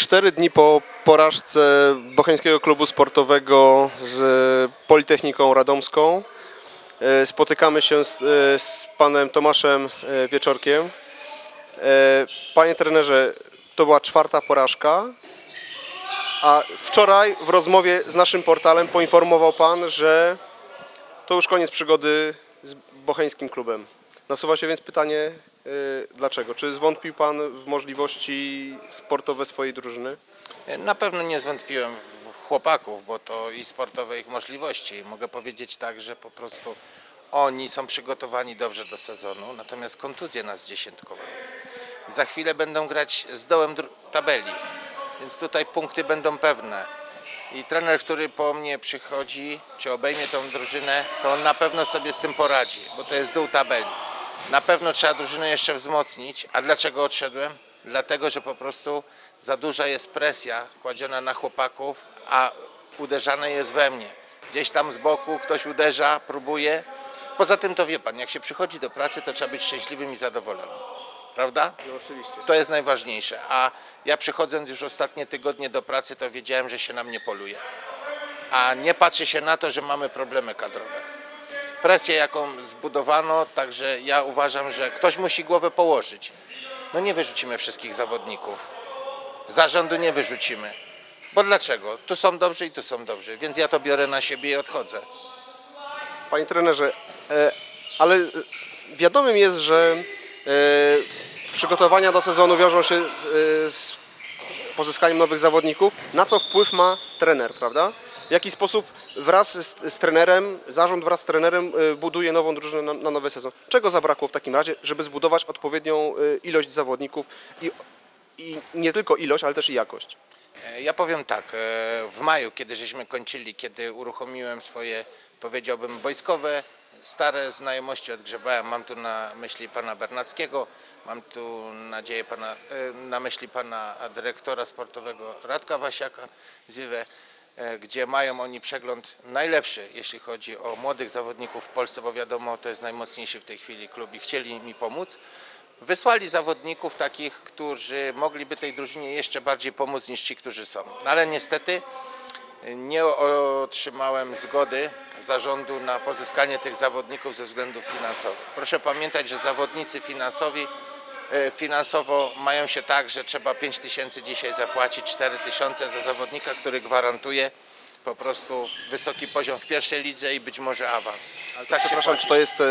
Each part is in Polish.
Cztery dni po porażce Bocheńskiego Klubu Sportowego z Politechniką Radomską e, spotykamy się z, e, z panem Tomaszem e, Wieczorkiem. Panie trenerze, to była czwarta porażka, a wczoraj w rozmowie z naszym portalem poinformował pan, że to już koniec przygody z Bocheńskim Klubem. Nasuwa się więc pytanie, dlaczego? Czy zwątpił Pan w możliwości sportowe swojej drużyny? Na pewno nie zwątpiłem w chłopaków, bo to i sportowe ich możliwości. Mogę powiedzieć tak, że po prostu oni są przygotowani dobrze do sezonu, natomiast kontuzje nas dziesiątkowały. Za chwilę będą grać z dołem tabeli, więc tutaj punkty będą pewne. I trener, który po mnie przychodzi, czy obejmie tą drużynę, to on na pewno sobie z tym poradzi, bo to jest dół tabeli. Na pewno trzeba drużynę jeszcze wzmocnić. A dlaczego odszedłem? Dlatego, że po prostu za duża jest presja kładziona na chłopaków, a uderzane jest we mnie. Gdzieś tam z boku ktoś uderza, próbuje. Poza tym to wie pan, jak się przychodzi do pracy, to trzeba być szczęśliwym i zadowolonym. Prawda? No oczywiście. To jest najważniejsze. A ja przychodząc już ostatnie tygodnie do pracy, to wiedziałem, że się na mnie poluje. A nie patrzy się na to, że mamy problemy kadrowe. Presję, jaką zbudowano, także ja uważam, że ktoś musi głowę położyć. No nie wyrzucimy wszystkich zawodników. Zarządu nie wyrzucimy. Bo dlaczego? Tu są dobrzy i tu są dobrzy, więc ja to biorę na siebie i odchodzę. Panie trenerze, e, ale wiadomym jest, że e, przygotowania do sezonu wiążą się z, e, z pozyskaniem nowych zawodników. Na co wpływ ma trener, prawda? W jaki sposób wraz z, z trenerem, zarząd wraz z trenerem e, buduje nową drużynę na, na nowy sezon? Czego zabrakło w takim razie, żeby zbudować odpowiednią e, ilość zawodników i, i nie tylko ilość, ale też i jakość? E, Ja powiem tak, e, w maju, kiedy żeśmy kończyli, kiedy uruchomiłem swoje, powiedziałbym, wojskowe, stare znajomości odgrzebałem, mam tu na myśli pana Bernackiego, mam tu nadzieję pana, e, na myśli pana dyrektora sportowego Radka Wasiaka z Iwe, gdzie mają oni przegląd najlepszy, jeśli chodzi o młodych zawodników w Polsce, bo wiadomo, to jest najmocniejszy w tej chwili klub i chcieli mi pomóc. Wysłali zawodników takich, którzy mogliby tej drużynie jeszcze bardziej pomóc niż ci, którzy są. No Ale niestety nie otrzymałem zgody zarządu na pozyskanie tych zawodników ze względów finansowych. Proszę pamiętać, że zawodnicy finansowi, e, finansowo mają się tak, że trzeba 5 tysięcy dzisiaj zapłacić, 4 tysiące za zawodnika, który gwarantuje po prostu wysoki poziom w pierwszej lidze i być może awans. Tak się Przepraszam, czy to jest e,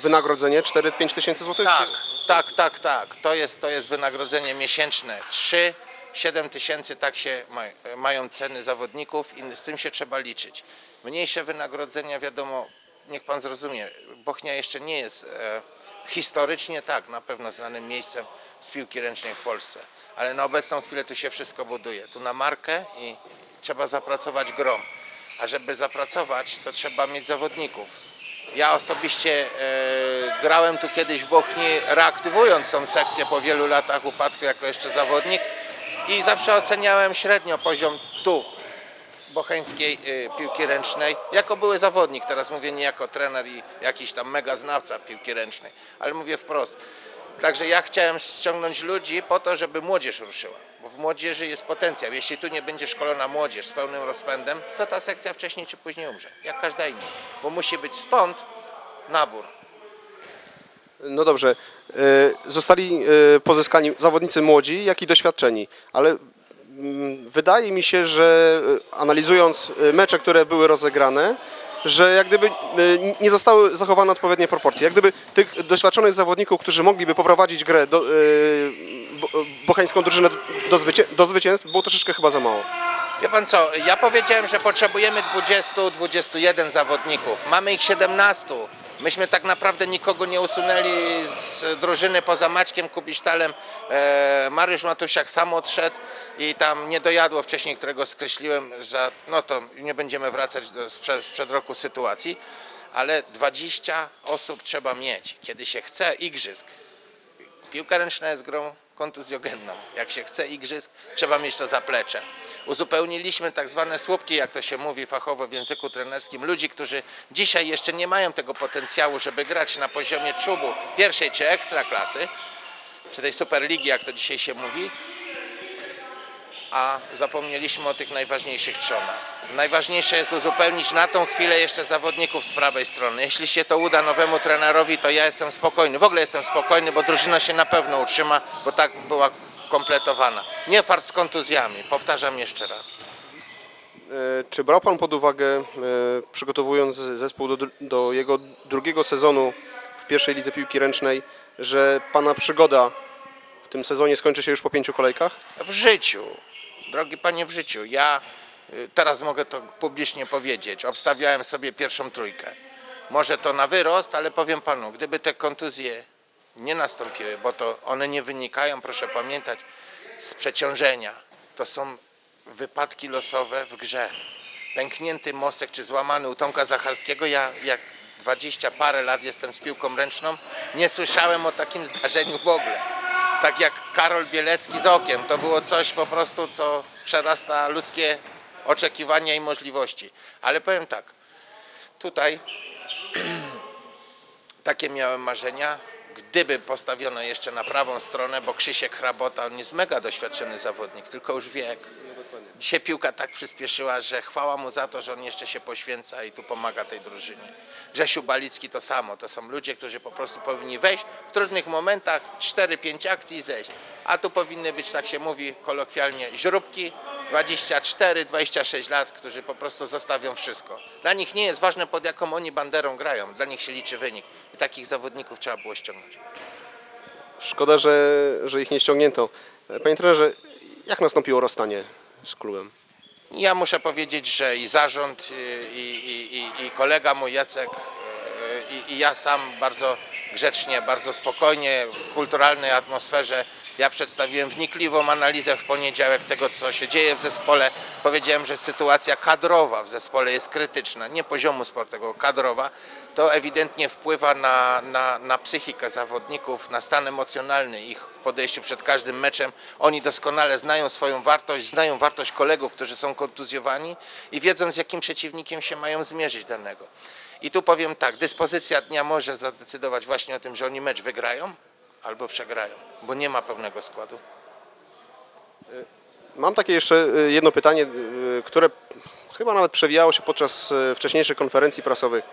wynagrodzenie 4-5 tysięcy złotych? Tak, tak, tak, tak. To jest, to jest wynagrodzenie miesięczne. 3, 7 tysięcy, tak się maj, mają ceny zawodników i z tym się trzeba liczyć. Mniejsze wynagrodzenia, wiadomo, niech pan zrozumie, Bochnia jeszcze nie jest e, historycznie, tak, na pewno znanym miejscem z piłki ręcznej w Polsce, ale na obecną chwilę tu się wszystko buduje. Tu na markę i trzeba zapracować grom. A żeby zapracować, to trzeba mieć zawodników. Ja osobiście e, grałem tu kiedyś w Bochni, reaktywując tą sekcję po wielu latach upadku jako jeszcze zawodnik i zawsze oceniałem średnio poziom tu bocheńskiej e, piłki ręcznej jako były zawodnik. Teraz mówię nie jako trener i jakiś tam mega znawca piłki ręcznej, ale mówię wprost. Także ja chciałem ściągnąć ludzi po to, żeby młodzież ruszyła, bo w młodzieży jest potencjał. Jeśli tu nie będzie szkolona młodzież z pełnym rozpędem, to ta sekcja wcześniej czy później umrze, jak każda inna, bo musi być stąd nabór. No dobrze. E, Zostali e, pozyskani zawodnicy młodzi, jak i doświadczeni, ale wydaje mi się, że e, analizując e, mecze, które były rozegrane, że jak gdyby e, nie zostały zachowane odpowiednie proporcje. Jak gdyby tych doświadczonych zawodników, którzy mogliby poprowadzić grę, do, bo- bocheńską drużynę do, zwycię- do zwycięstw, było troszeczkę chyba za mało. Wie pan co, ja powiedziałem, że potrzebujemy 20-21 zawodników. Mamy ich 17. Myśmy tak naprawdę nikogo nie usunęli z drużyny poza Maćkiem Kubisztalem. E, Mariusz Matusiak sam odszedł i tam nie dojadło wcześniej, którego skreśliłem, że no to nie będziemy wracać do sprzed, sprzed roku sytuacji, ale 20 osób trzeba mieć, kiedy się chce igrzysk. Piłka ręczna jest grą kontuzjogenną. Jak się chce igrzysk, trzeba mieć to zaplecze. Uzupełniliśmy tak zwane słupki, jak to się mówi fachowo w języku trenerskim, ludzi, którzy dzisiaj jeszcze nie mają tego potencjału, żeby grać na poziomie czubu pierwszej czy ekstra klasy, czy tej superligi, jak to dzisiaj się mówi. A zapomnieliśmy o tych najważniejszych trzonach. Najważniejsze jest uzupełnić na tą chwilę jeszcze zawodników z prawej strony. Jeśli się to uda nowemu trenerowi, to ja jestem spokojny. W ogóle jestem spokojny, bo drużyna się na pewno utrzyma, bo tak była kompletowana. Nie fart z kontuzjami, powtarzam jeszcze raz. E, Czy brał Pan pod uwagę, e, przygotowując zespół do, do jego drugiego sezonu w pierwszej lidze piłki ręcznej, że Pana przygoda w tym sezonie skończy się już po pięciu kolejkach? W życiu, drogi panie, w życiu. Ja y, teraz mogę to publicznie powiedzieć. Obstawiałem sobie pierwszą trójkę. Może to na wyrost, ale powiem panu, gdyby te kontuzje nie nastąpiły, bo to one nie wynikają, proszę pamiętać, z przeciążenia. To są wypadki losowe w grze. Pęknięty mostek czy złamany u Tomka Zacharskiego, ja jak 20 parę lat jestem z piłką ręczną, nie słyszałem o takim zdarzeniu w ogóle tak jak Karol Bielecki z okiem. To było coś po prostu, co przerasta ludzkie oczekiwania i możliwości. Ale powiem tak, tutaj takie miałem marzenia, gdyby postawiono jeszcze na prawą stronę, bo Krzysiek Hrabota, on jest mega doświadczony zawodnik, tylko już wiek. Dzisiaj piłka tak przyspieszyła, że chwała mu za to, że on jeszcze się poświęca i tu pomaga tej drużynie. Grzesiu Balicki to samo. To są ludzie, którzy po prostu powinni wejść w trudnych momentach, 4-5 akcji i zejść. A tu powinny być, tak się mówi kolokwialnie, źróbki 24-26 lat, którzy po prostu zostawią wszystko. Dla nich nie jest ważne, pod jaką oni banderą grają. Dla nich się liczy wynik. I takich zawodników trzeba było ściągnąć. Szkoda, że, że ich nie ściągnięto. Panie trenerze, jak nastąpiło rozstanie z klubem? Ja muszę powiedzieć, że i zarząd, i, i, i, i kolega mój Jacek, e, i, i ja sam bardzo grzecznie, bardzo spokojnie, w kulturalnej atmosferze. Ja przedstawiłem wnikliwą analizę w poniedziałek tego, co się dzieje w zespole. Powiedziałem, że sytuacja kadrowa w zespole jest krytyczna, nie poziomu sportowego, kadrowa. To ewidentnie wpływa na, na, na psychikę zawodników, na stan emocjonalny ich podejściu przed każdym meczem. Oni doskonale znają swoją wartość, znają wartość kolegów, którzy są kontuzjowani i wiedzą, z jakim przeciwnikiem się mają zmierzyć danego. I tu powiem tak, dyspozycja dnia może zadecydować właśnie o tym, że oni mecz wygrają albo przegrają, bo nie ma pełnego składu. Mam takie jeszcze e, jedno pytanie, e, które chyba nawet przewijało się podczas wcześniejszych konferencji prasowych.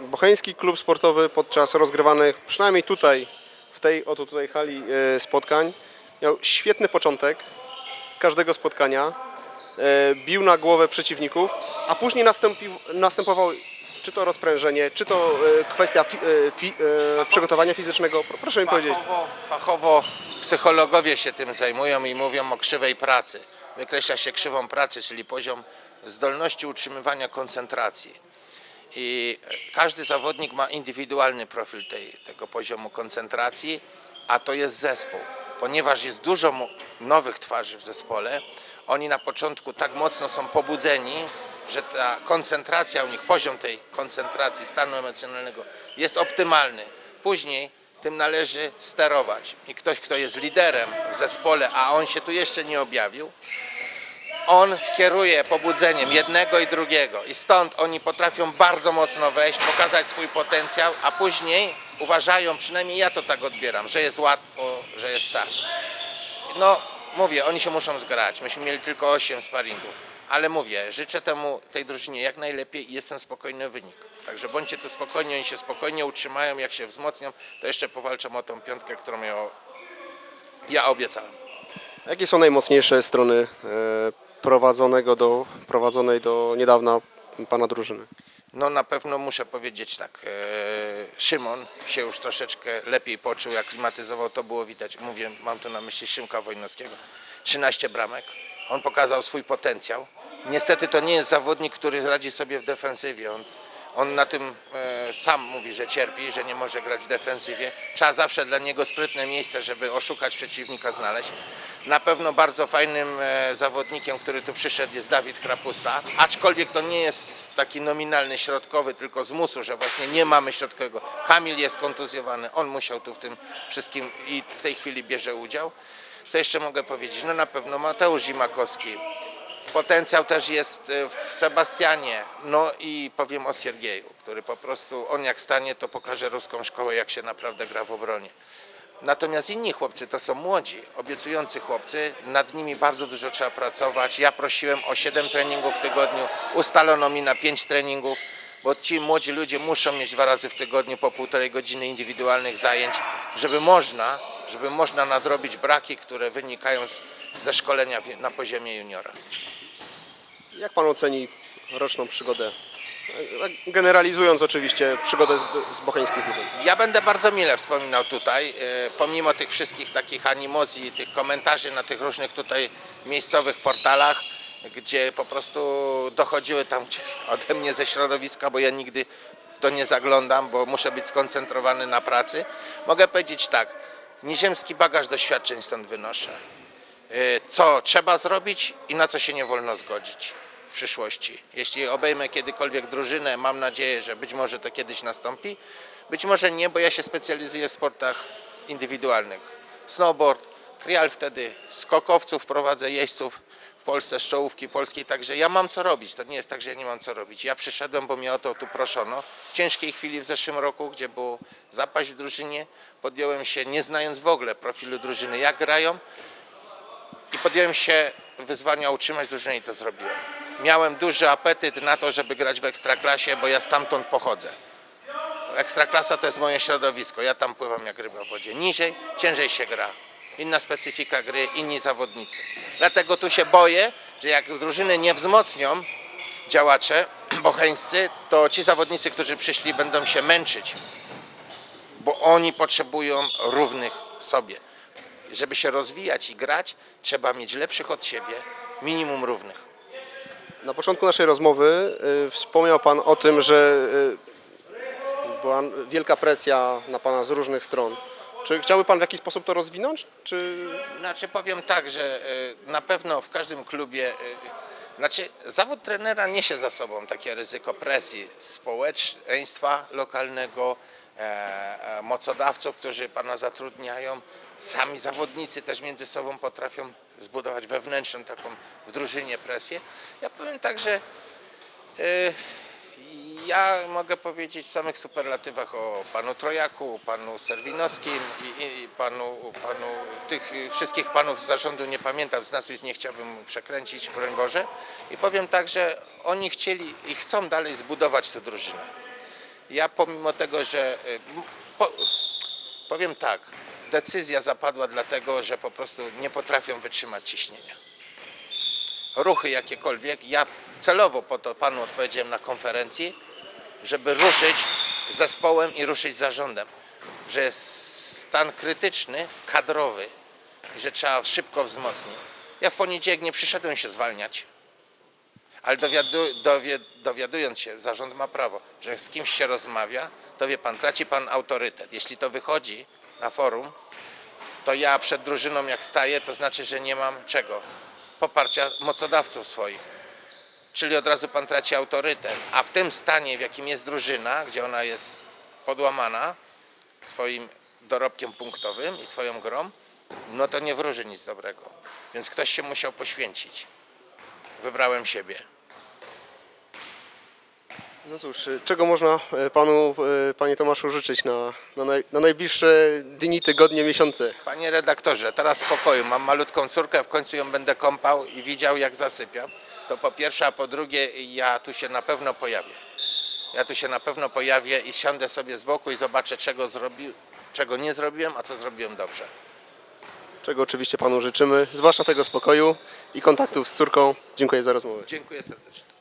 Bocheński klub sportowy podczas rozgrywanych, przynajmniej tutaj, w tej oto tutaj hali spotkań, miał świetny początek każdego spotkania, bił na głowę przeciwników, a później następował czy to rozprężenie, czy to e, kwestia fi, e, fi, e, przygotowania fizycznego. Proszę mi powiedzieć. Fachowo, fachowo psychologowie się tym zajmują i mówią o krzywej pracy. Wykreśla się krzywą pracy, czyli poziom zdolności utrzymywania koncentracji. I każdy zawodnik ma indywidualny profil tej, tego poziomu koncentracji, a to jest zespół. Ponieważ jest dużo nowych twarzy w zespole, oni na początku tak mocno są pobudzeni, że ta koncentracja u nich, poziom tej koncentracji, stanu emocjonalnego jest optymalny. Później tym należy sterować. I ktoś, kto jest liderem w zespole, a on się tu jeszcze nie objawił, on kieruje pobudzeniem jednego i drugiego i stąd oni potrafią bardzo mocno wejść, pokazać swój potencjał, a później uważają, przynajmniej ja to tak odbieram, że jest łatwo, że jest tak. No, mówię, oni się muszą zgrać. Myśmy mieli tylko 8 sparingów. Ale mówię, życzę temu tej drużynie jak najlepiej i jestem spokojny o wynik. Także bądźcie tu spokojni, oni się spokojnie utrzymają, jak się wzmocnią, to jeszcze powalczą o tą piątkę, którą ja, ja obiecałem. Jakie są najmocniejsze strony e, prowadzonego do, prowadzonej do niedawna pana drużyny? No na pewno muszę powiedzieć tak, e, Szymon się już troszeczkę lepiej poczuł, aklimatyzował, to było widać. Mówię, mam tu na myśli Szymka Wojnowskiego. 13 bramek, on pokazał swój potencjał. Niestety to nie jest zawodnik, który radzi sobie w defensywie. On, on na tym e, sam mówi, że cierpi, że nie może grać w defensywie. Trzeba zawsze dla niego sprytne miejsce, żeby oszukać przeciwnika, znaleźć. Na pewno bardzo fajnym e, zawodnikiem, który tu przyszedł jest Dawid Krapusta, aczkolwiek to nie jest taki nominalny środkowy, tylko z musu, że właśnie nie mamy środkowego. Kamil jest kontuzjowany, on musiał tu w tym wszystkim i w tej chwili bierze udział. Co jeszcze mogę powiedzieć? No na pewno Mateusz Zimakowski. Potencjał też jest e, w Sebastianie, no i powiem o Siergieju, który po prostu, on jak stanie, to pokaże ruską szkołę, jak się naprawdę gra w obronie. Natomiast inni chłopcy to są młodzi, obiecujący chłopcy, nad nimi bardzo dużo trzeba pracować. Ja prosiłem o 7 treningów w tygodniu, ustalono mi na 5 treningów, bo ci młodzi ludzie muszą mieć dwa razy w tygodniu po półtorej godziny indywidualnych zajęć, żeby można, żeby można nadrobić braki, które wynikają z, ze szkolenia na poziomie juniora. Jak pan oceni roczną przygodę? Generalizując oczywiście przygodę z, z bocheńskim klubem. Ja będę bardzo mile wspominał tutaj, e, pomimo tych wszystkich takich animozji, tych komentarzy na tych różnych tutaj miejscowych portalach, gdzie po prostu dochodziły tam ode mnie ze środowiska, bo ja nigdy w to nie zaglądam, bo muszę być skoncentrowany na pracy. Mogę powiedzieć tak, nieziemski bagaż doświadczeń stąd wynoszę. E, Co trzeba zrobić i na co się nie wolno zgodzić w przyszłości. Jeśli obejmę kiedykolwiek drużynę, mam nadzieję, że być może to kiedyś nastąpi. Być może nie, bo ja się specjalizuję w sportach indywidualnych. Snowboard, trial wtedy, skokowców prowadzę, jeźdźców w Polsce, z czołówki polskiej, także ja mam co robić. To nie jest tak, że ja nie mam co robić. Ja przyszedłem, bo mnie o to tu proszono. W ciężkiej chwili w zeszłym roku, gdzie było zapaść w drużynie, podjąłem się, nie znając w ogóle profilu drużyny, jak grają, i podjąłem się wyzwania utrzymać drużynę i to zrobiłem. Miałem duży apetyt na to, żeby grać w Ekstraklasie, bo ja stamtąd pochodzę. Ekstraklasa to jest moje środowisko, ja tam pływam jak ryba w wodzie. Niżej, ciężej się gra. Inna specyfika gry, inni zawodnicy. Dlatego tu się boję, że jak drużyny nie wzmocnią działacze bocheńscy, to ci zawodnicy, którzy przyszli będą się męczyć, bo oni potrzebują równych sobie żeby się rozwijać i grać, trzeba mieć lepszych od siebie, minimum równych. Na początku naszej rozmowy y, wspomniał Pan o tym, że y, była wielka presja na Pana z różnych stron. Czy chciałby Pan w jakiś sposób to rozwinąć? Czy Znaczy powiem tak, że e, na pewno w każdym klubie, znaczy zawód trenera niesie za sobą takie ryzyko presji społeczeństwa lokalnego, mocodawców, którzy pana zatrudniają, sami zawodnicy też między sobą potrafią zbudować wewnętrzną taką w drużynie presję. Ja powiem tak, że e, ja mogę powiedzieć w samych superlatywach o panu Trojaku, panu Serwinowskim i, i panu, panu, tych wszystkich panów z zarządu nie pamiętam, z nazwisk nie chciałbym przekręcić, broń Boże. I powiem tak, że oni chcieli i chcą dalej zbudować tę drużynę. Ja pomimo tego, że y, po, powiem tak, decyzja zapadła dlatego, że po prostu nie potrafią wytrzymać ciśnienia ruchy jakiekolwiek. Ja celowo po to panu odpowiedziałem na konferencji, żeby ruszyć zespołem i ruszyć zarządem, że jest stan krytyczny, kadrowy że trzeba szybko wzmocnić. Ja w poniedziałek nie przyszedłem się zwalniać, ale dowiadu, dowiadując się, zarząd ma prawo, że z kimś się rozmawia, to wie pan, traci pan autorytet. Jeśli to wychodzi na forum, to ja przed drużyną jak staję, to znaczy, że nie mam czego? Poparcia mocodawców swoich. Czyli od razu pan traci autorytet. A w tym stanie, w jakim jest drużyna, gdzie ona jest podłamana swoim dorobkiem punktowym i swoją grą, no to nie wróży nic dobrego. Więc ktoś się musiał poświęcić. Wybrałem siebie. No cóż, y, czego można y, Panu, y, Panie Tomaszu, życzyć na, na, naj, na najbliższe dni, tygodnie, miesiące? Panie redaktorze, teraz spokoju. Mam malutką córkę, w końcu ją będę kąpał i widział, jak zasypiam. To po pierwsze, a po drugie, ja tu się na pewno pojawię. Ja tu się na pewno pojawię i siądę sobie z boku i zobaczę, czego, zrobi, czego nie zrobiłem, a co zrobiłem dobrze. Czego oczywiście Panu życzymy, zwłaszcza tego spokoju i kontaktów z córką. Dziękuję za rozmowę. Dziękuję serdecznie.